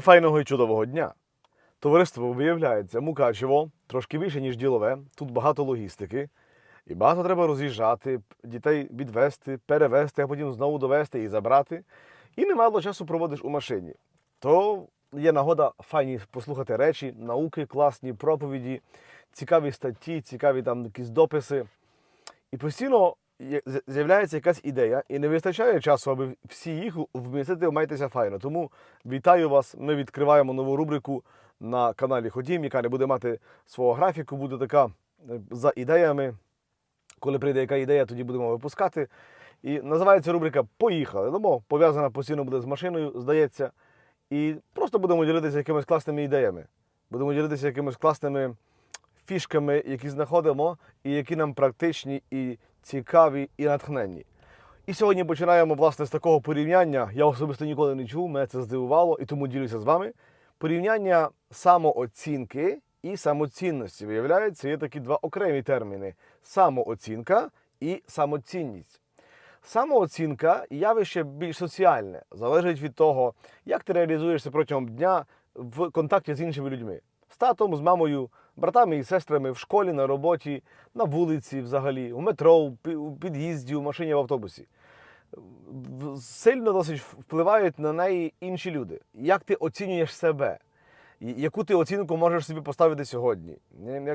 Файного і чудового дня. Товариство виявляється Мукачево трошки більше, ніж ділове. Тут багато логістики. І багато треба роз'їжджати, дітей відвести, перевезти, а потім знову довести і забрати. І немало часу проводиш у машині. То є нагода файні послухати речі, науки, класні проповіді, цікаві статті, цікаві там якісь дописи. І постійно з'являється якась ідея, і не вистачає часу, аби всі їх вмістити «Майтеся файно. Тому вітаю вас. Ми відкриваємо нову рубрику на каналі Ходім, яка не буде мати свого графіку, буде така е, за ідеями. Коли прийде яка ідея, тоді будемо випускати. І називається рубрика Поїхали. Ну, бо пов'язана постійно буде з машиною, здається. І просто будемо ділитися якимись класними ідеями. Будемо ділитися якимись класними фішками, які знаходимо, і які нам практичні, і цікаві, і натхненні. І сьогодні починаємо власне з такого порівняння. Я особисто ніколи не чув, мене це здивувало, і тому ділюся з вами. Порівняння самооцінки і самоцінності. Виявляється, є такі два окремі терміни: самооцінка і самоцінність. Самооцінка явище більш соціальне, залежить від того, як ти реалізуєшся протягом дня в контакті з іншими людьми. З татом, з мамою, братами і сестрами в школі, на роботі, на вулиці взагалі, у метро, у під'їзді, у машині, в автобусі. Сильно досить впливають на неї інші люди. Як ти оцінюєш себе? Яку ти оцінку можеш собі поставити сьогодні?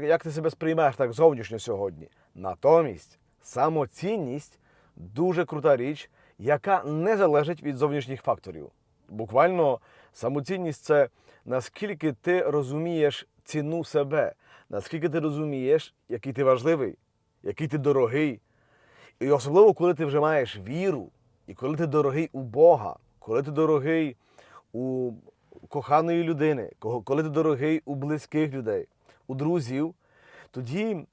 Як- ти себе сприймаєш так зовнішньо сьогодні? Натомість самоцінність дуже крута річ, яка не залежить від зовнішніх факторів. Буквально самоцінність це наскільки ти розумієш ціну себе, наскільки ти розумієш, який ти важливий, який ти дорогий. І особливо, коли ти вже маєш віру, і коли ти дорогий у Бога, коли ти дорогий у коханої людини, коли ти дорогий у близьких людей, у друзів, тоді,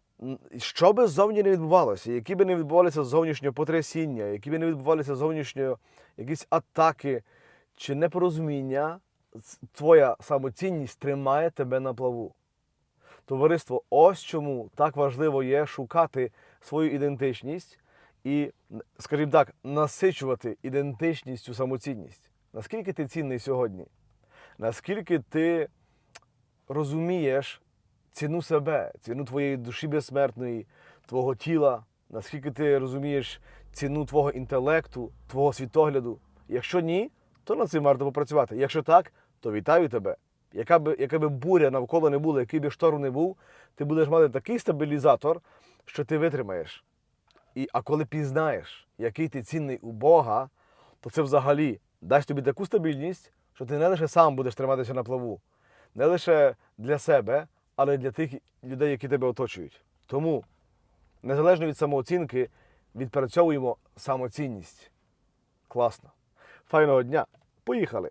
що би ззовні не відбувалося, які би не відбувалися зовнішнього потрясіння, які би не відбувалися зовнішньо якісь атаки чи непорозуміння, твоя самоцінність тримає тебе на плаву. Товариство, ось чому так важливо є шукати свою ідентичність і, скажімо так, насичувати ідентичністю самоцінність. Наскільки ти цінний сьогодні? Наскільки ти розумієш ціну себе, ціну твоєї душі безсмертної, твого тіла, наскільки ти розумієш ціну твого інтелекту, твого світогляду? Якщо ні, то над цим варто попрацювати. Якщо так, то вітаю тебе. Яка би, яка би буря навколо не була, який би шторм не був, ти будеш мати такий стабілізатор, що ти витримаєш. І, а коли пізнаєш, який ти цінний у Бога, то це взагалі дасть тобі таку стабільність, що ти не лише сам будеш триматися на плаву, не лише для себе, але й для тих людей, які тебе оточують. Тому, незалежно від самооцінки, відпрацьовуємо самоцінність. Класно. Файного дня. Поїхали!